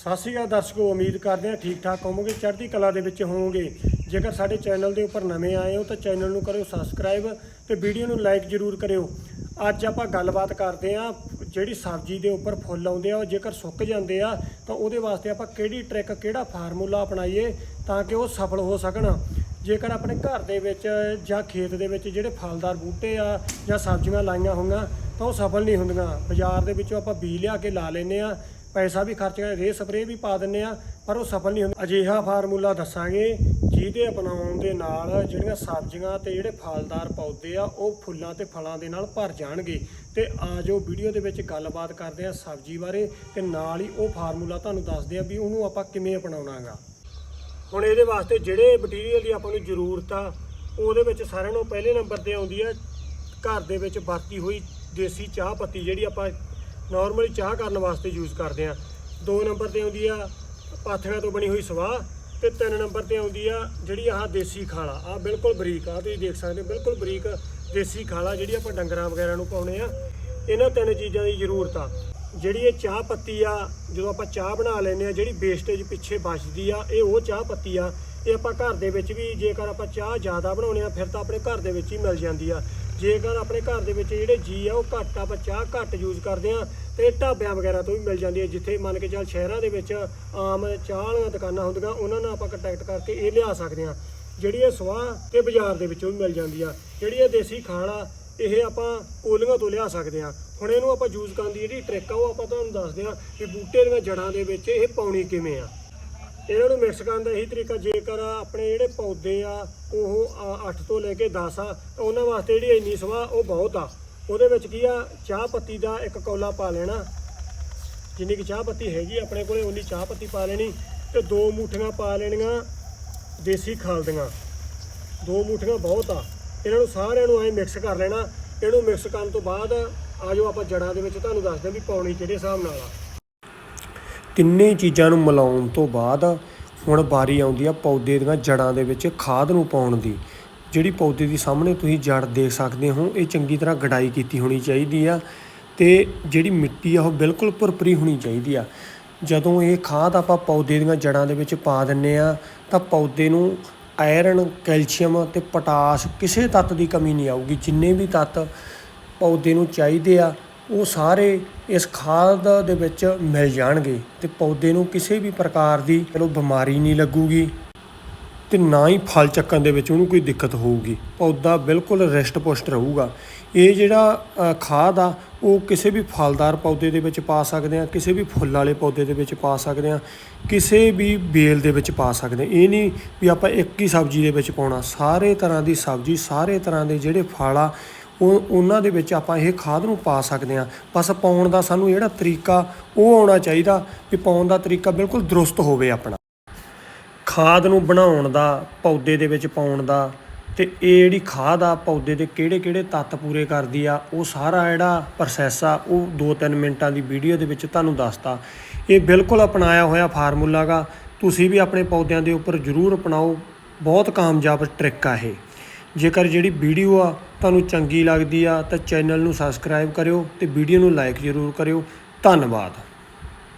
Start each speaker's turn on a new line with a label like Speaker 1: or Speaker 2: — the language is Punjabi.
Speaker 1: ਸਤਿ ਸ਼੍ਰੀ ਅਕਾਲ ਦਰਸ਼ਕੋ, ਉਮੀਦ ਕਰਦੇ ਹਾਂ ਠੀਕ ਠਾਕ ਹੋਵੋਗੇ, ਚੜ੍ਹਦੀ ਕਲਾ ਦੇ ਵਿੱਚ ਹੋਵੋਗੇ। ਜੇਕਰ ਸਾਡੇ ਚੈਨਲ ਦੇ ਉੱਪਰ ਨਵੇਂ ਆਏ ਹੋ ਤਾਂ ਚੈਨਲ ਨੂੰ ਕਰਿਓ ਸਬਸਕ੍ਰਾਈਬ ਤੇ ਵੀਡੀਓ ਨੂੰ ਲਾਈਕ ਜ਼ਰੂਰ ਕਰਿਓ। ਅੱਜ ਆਪਾਂ ਗੱਲਬਾਤ ਕਰਦੇ ਹਾਂ ਜਿਹੜੀ ਸਬਜ਼ੀ ਦੇ ਉੱਪਰ ਫੁੱਲ ਆਉਂਦੇ ਆ, ਉਹ ਜੇਕਰ ਸੁੱਕ ਜਾਂਦੇ ਆ ਤਾਂ ਉਹਦੇ ਵਾਸਤੇ ਆਪਾਂ ਕਿਹੜੀ ਟ੍ਰਿਕ ਕਿਹੜਾ ਫਾਰਮੂਲਾ ਅਪਣਾਈਏ ਤਾਂ ਕਿ ਉਹ ਸਫਲ ਹੋ ਸਕਣ। ਜੇਕਰ ਆਪਣੇ ਘਰ ਦੇ ਵਿੱਚ ਜਾਂ ਖੇਤ ਦੇ ਵਿੱਚ ਜਿਹੜੇ ਫਲਦਾਰ ਬੂਟੇ ਆ ਜਾਂ ਸਬਜ਼ੀਆਂ ਲਾਈਆਂ ਹੋਈਆਂ ਤਾਂ ਉਹ ਸਫਲ ਨਹੀਂ ਹੁੰਦੀਆਂ। ਬਾਜ਼ਾਰ ਦੇ ਵਿੱਚੋਂ ਆਪਾਂ ਬੀਜ ਲਿਆ ਕੇ ਲਾ ਲੈਨੇ ਆ ਪੈਸਾ ਵੀ ਖਰਚ ਕੇ ਰੇ ਸਪਰੇਅ ਵੀ ਪਾ ਦਿੰਨੇ ਆ ਪਰ ਉਹ ਸਫਲ ਨਹੀਂ ਹੁੰਦਾ। ਅਜਿਹਾ ਫਾਰਮੂਲਾ ਦੱਸਾਂਗੇ, ਜਿਹਦੇ ਅਪਣਾਉਣ ਦੇ ਨਾਲ ਜਿਹੜੀਆਂ ਸਬਜ਼ੀਆਂ ਤੇ ਜਿਹੜੇ ਫਲਦਾਰ ਪੌਦੇ ਆ, ਉਹ ਫੁੱਲਾਂ ਤੇ ਫਲਾਂ ਦੇ ਨਾਲ ਭਰ ਜਾਣਗੇ। ਤੇ ਆਜੋ ਵੀਡੀਓ ਦੇ ਵਿੱਚ ਗੱਲਬਾਤ ਕਰਦੇ ਆ ਸਬਜ਼ੀ ਬਾਰੇ, ਤੇ ਨਾਲ ਹੀ ਉਹ ਫਾਰਮੂਲਾ ਤੁਹਾਨੂੰ ਦੱਸਦੇ ਆ ਵੀ ਉਹਨੂੰ ਆਪਾਂ ਕਿਵੇਂ ਅਪਣਾਉਣਾਗਾ। ਹੁਣ ਇਹਦੇ ਵਾਸਤੇ ਜਿਹੜੇ ਮਟੀਰੀਅਲ ਦੀ ਆਪਾਂ ਨੂੰ ਜ਼ਰੂਰਤ ਆ, ਉਹਦੇ ਵਿੱਚ ਸਾਰਿਆਂ ਨੂੰ ਪਹਿਲੇ ਨੰਬਰ ਤੇ ਆਉਂਦੀ ਆ, ਘਰ ਦੇ ਵਿੱਚ ਵਰਤੀ ਹੋਈ ਦੇਸੀ ਚਾਹ ਪੱਤੀ ਜਿਹੜੀ ਆਪਾਂ ਨਾਰਮਲੀ ਚਾਹ ਕਰਨ ਵਾਸਤੇ ਯੂਜ਼ ਕਰਦੇ ਆ। ਦੋ ਨੰਬਰ ਤੇ ਆਉਂਦੀ ਆ ਪਾਥੀਆਂ ਤੋਂ ਬਣੀ ਹੋਈ ਸਵਾਹ ਤੇ ਤਿੰਨ ਨੰਬਰ ਤੇ ਆਉਂਦੀ ਆ ਜਿਹੜੀ ਆਹ ਦੇਸੀ ਖਾਲਾ। ਆ ਬਿਲਕੁਲ ਬਰੀਕ ਆ, ਤੁਸੀਂ ਦੇਖ ਸਕਦੇ ਹੋ, ਬਿਲਕੁਲ ਬਰੀਕ ਦੇਸੀ ਖਾਲਾ ਜਿਹੜੀ ਆਪਾਂ ਡੰਗਰਾਂ ਵਗੈਰਾ ਨੂੰ ਪਾਉਣੇ ਆ। ਇਹਨਾਂ ਤਿੰਨ ਚੀਜ਼ਾਂ ਦੀ ਜ਼ਰੂਰਤ ਆ। ਜਿਹੜੀ ਇਹ ਚਾਹ ਪੱਤੀ ਆ, ਜਦੋਂ ਆਪਾਂ ਚਾਹ ਬਣਾ ਲੈਂਦੇ ਆ, ਜਿਹੜੀ ਵੇਸਟੇਜ ਪਿੱਛੇ ਬਚਦੀ ਆ, ਇਹ ਉਹ ਚਾਹ ਪੱਤੀ ਆ। ਇਹ ਆਪਾਂ ਘਰ ਦੇ ਵਿੱਚ ਵੀ ਜੇਕਰ ਆਪਾਂ ਚਾਹ ਜ਼ਿਆਦਾ ਬਣਾਉਣੇ ਆ, ਫਿਰ ਤਾਂ ਆਪਣੇ ਘਰ ਦੇ ਵਿੱਚ ਹੀ ਮਿਲ ਜਾਂਦੀ ਆ। ਜੇਕਰ ਆਪਣੇ ਘਰ ਦੇ ਵਿੱਚ ਜਿਹੜੇ ਜੀ ਆ, ਉਹ ਘੱਟ ਆਪਾਂ ਚਾਹ ਘੱਟ ਯੂਜ਼ ਕਰਦੇ ਆ ਤੇ ਇਹ ਢਾਬਿਆਂ ਵਗੈਰਾ ਤੋਂ ਵੀ ਮਿਲ ਜਾਂਦੀ ਹੈ, ਜਿੱਥੇ ਮੰਨ ਕੇ ਚੱਲ ਸ਼ਹਿਰਾਂ ਦੇ ਵਿੱਚ ਆਮ ਚਾਹ ਵਾਲੀਆਂ ਦੁਕਾਨਾਂ ਹੁੰਦੀਆਂ, ਉਹਨਾਂ ਨਾਲ ਆਪਾਂ ਕੰਟੈਕਟ ਕਰਕੇ ਇਹ ਲਿਆ ਸਕਦੇ ਆ ਜਿਹੜੀ ਇਹ ਸਵਾਹ ਤੇ ਬਾਜ਼ਾਰ ਦੇ ਵਿੱਚੋਂ ਵੀ ਮਿਲ ਜਾਂਦੀ ਆ। ਜਿਹੜੀ ਇਹ ਦੇਸੀ ਖਾਲ ਆ, ਇਹ ਆਪਾਂ ਕੋਲੀਆਂ ਤੋਂ ਲਿਆ ਸਕਦੇ ਆ ਹੁਣ ਇਹਨੂੰ ਆਪਾਂ ਯੂਜ਼ ਕਰਨ ਦੀ ਜਿਹੜੀ ਟ੍ਰਿਕ ਆ, ਉਹ ਆਪਾਂ ਤੁਹਾਨੂੰ ਦੱਸਦੇ ਆ ਕਿ ਬੂਟੇ ਦੀਆਂ ਜੜਾਂ ਦੇ ਵਿੱਚ ਇਹ ਪਾਉਣੀ ਕਿਵੇਂ ਆ। ਇਹਨਾਂ ਨੂੰ ਮਿਕਸ ਕਰਨ ਦਾ ਇਹੀ ਤਰੀਕਾ, ਜੇਕਰ ਆਪਣੇ ਜਿਹੜੇ ਪੌਦੇ ਆ, ਉਹ 8 ਤੋਂ ਲੈ ਕੇ 10 ਆ, ਤਾਂ ਉਹਨਾਂ ਵਾਸਤੇ ਜਿਹੜੀ ਇੰਨੀ ਸਵਾ, ਉਹ ਬਹੁਤ ਆ। ਉਹਦੇ ਵਿੱਚ ਕੀ ਆ, ਚਾਹ ਪੱਤੀ ਦਾ ਇੱਕ ਕੌਲਾ ਪਾ ਲੈਣਾ। ਜਿੰਨੀ ਕਿ ਚਾਹ ਪੱਤੀ ਹੈਗੀ ਆਪਣੇ ਕੋਲੇ ਉਨੀ ਚਾਹ ਪੱਤੀ ਪਾ ਲੈਣੀ ਤੇ ਦੋ ਮੁੱਠੀਆਂ ਪਾ ਲੈਣੀਆਂ ਦੇਸੀ ਖਾਲ ਦੀਆਂ। ਦੋ ਮੁੱਠੀਆਂ ਬਹੁਤ ਆ। ਇਹਨਾਂ ਨੂੰ ਸਾਰਿਆਂ ਨੂੰ ਐ ਮਿਕਸ ਕਰ ਲੈਣਾ। ਇਹਨੂੰ ਮਿਕਸ ਕਰਨ ਤੋਂ ਬਾਅਦ ਆਜੋ ਆਪਾਂ ਜੜਾਂ ਦੇ ਵਿੱਚ ਤੁਹਾਨੂੰ ਦੱਸਦੇ ਵੀ ਪਾਉਣੀ ਕਿਹੜੇ ਹਿਸਾਬ ਨਾਲ ਆ। ਤਿੰਨੇ ਚੀਜ਼ਾਂ ਨੂੰ ਮਿਲਾਉਣ ਤੋਂ ਬਾਅਦ ਹੁਣ ਵਾਰੀ ਆਉਂਦੀ ਆ ਪੌਦੇ ਦੀਆਂ ਜੜਾਂ ਦੇ ਵਿੱਚ ਖਾਦ ਨੂੰ ਪਾਉਣ ਦੀ। ਜਿਹੜੀ ਪੌਦੇ ਦੀ ਸਾਹਮਣੇ ਤੁਸੀਂ ਜੜ ਦੇਖ ਸਕਦੇ ਹੋ, ਇਹ ਚੰਗੀ ਤਰ੍ਹਾਂ ਗਡਾਈ ਕੀਤੀ ਹੋਣੀ ਚਾਹੀਦੀ ਆ ਤੇ ਜਿਹੜੀ ਮਿੱਟੀ ਆ ਉਹ ਬਿਲਕੁਲ ਭੁਰਭਰੀ ਹੋਣੀ ਚਾਹੀਦੀ ਆ। ਜਦੋਂ ਇਹ ਖਾਦ ਆਪਾਂ ਪੌਦੇ ਦੀਆਂ ਜੜਾਂ ਦੇ ਵਿੱਚ ਪਾ ਦਿੰਨੇ ਆ, ਤਾਂ ਪੌਦੇ ਨੂੰ ਆਇਰਨ, ਕੈਲਸ਼ੀਅਮ ਤੇ ਪੋਟਾਸ਼ ਕਿਸੇ ਤੱਤ ਦੀ ਕਮੀ ਨਹੀਂ ਆਊਗੀ। ਜਿੰਨੇ ਵੀ ਤੱਤ ਪੌਦੇ ਨੂੰ ਚਾਹੀਦੇ ਆ ਉਹ ਸਾਰੇ ਇਸ ਖਾਦ ਦੇ ਵਿੱਚ ਮਿਲ ਜਾਣਗੇ ਤੇ ਪੌਦੇ ਨੂੰ ਕਿਸੇ ਵੀ ਪ੍ਰਕਾਰ ਦੀ ਚਲੋ ਬਿਮਾਰੀ ਨਹੀਂ ਲੱਗੂਗੀ ਤੇ ਨਾ ਹੀ ਫਲ ਚੱਕਣ ਦੇ ਵਿੱਚ ਉਹਨੂੰ ਕੋਈ ਦਿੱਕਤ ਹੋਊਗੀ। ਪੌਦਾ ਬਿਲਕੁਲ ਰਿਸ਼ਟ ਪੁਸ਼ਟ ਰਹੂਗਾ। ਇਹ ਜਿਹੜਾ ਖਾਦ ਆ, ਉਹ ਕਿਸੇ ਵੀ ਫਲਦਾਰ ਪੌਦੇ ਦੇ ਵਿੱਚ ਪਾ ਸਕਦੇ ਆ, ਕਿਸੇ ਵੀ ਫੁੱਲ ਵਾਲੇ ਪੌਦੇ ਦੇ ਵਿੱਚ ਪਾ ਸਕਦੇ ਆ, ਕਿਸੇ ਵੀ ਬੇਲ ਦੇ ਵਿੱਚ ਪਾ ਸਕਦੇ ਆ। ਇਹ ਨਹੀਂ ਵੀ ਆਪਾਂ ਇੱਕ ਹੀ ਸਬਜ਼ੀ ਦੇ ਵਿੱਚ ਪਾਉਣਾ। ਸਾਰੇ ਤਰ੍ਹਾਂ ਦੀ ਸਬਜ਼ੀ, ਸਾਰੇ ਤਰ੍ਹਾਂ ਦੇ ਜਿਹੜੇ ਫਲ ਆ ਉਹ ਉਹਨਾਂ ਦੇ ਵਿੱਚ ਆਪਾਂ ਇਹ ਖਾਦ ਨੂੰ ਪਾ ਸਕਦੇ ਹਾਂ। ਬਸ ਪਾਉਣ ਦਾ ਸਾਨੂੰ ਜਿਹੜਾ ਤਰੀਕਾ ਉਹ ਆਉਣਾ ਚਾਹੀਦਾ ਵੀ ਪਾਉਣ ਦਾ ਤਰੀਕਾ ਬਿਲਕੁਲ ਦਰੁਸਤ ਹੋਵੇ ਆਪਣਾ। ਖਾਦ ਨੂੰ ਬਣਾਉਣ ਦਾ, ਪੌਦੇ ਦੇ ਵਿੱਚ ਪਾਉਣ ਦਾ ਤੇ ਇਹ ਜਿਹੜੀ ਖਾਦ ਆ, ਪੌਦੇ ਦੇ ਕਿਹੜੇ ਕਿਹੜੇ ਤੱਤ ਪੂਰੇ ਕਰਦੀ ਆ, ਉਹ ਸਾਰਾ ਜਿਹੜਾ ਪ੍ਰੋਸੈਸ ਆ, ਉਹ 2-3 ਮਿੰਟਾਂ ਦੀ ਵੀਡੀਓ ਦੇ ਵਿੱਚ ਤੁਹਾਨੂੰ ਦੱਸਤਾ। ਇਹ ਬਿਲਕੁਲ ਅਪਣਾਇਆ ਹੋਇਆ ਫਾਰਮੂਲਾ ਗਾ। ਤੁਸੀਂ ਵੀ ਆਪਣੇ ਪੌਦਿਆਂ ਦੇ ਉੱਪਰ ਜ਼ਰੂਰ ਅਪਣਾਓ। ਬਹੁਤ ਕਾਮਯਾਬ ਟ੍ਰਿਕ ਆ ਇਹ। ਜੇਕਰ ਜਿਹੜੀ ਵੀਡੀਓ ਆ ਤੁਹਾਨੂੰ ਚੰਗੀ ਲੱਗਦੀ ਆ ਤਾਂ ਚੈਨਲ ਨੂੰ ਸਬਸਕ੍ਰਾਈਬ ਕਰਿਓ ਤੇ ਵੀਡੀਓ ਨੂੰ ਲਾਈਕ ਜ਼ਰੂਰ ਕਰਿਓ। ਧੰਨਵਾਦ।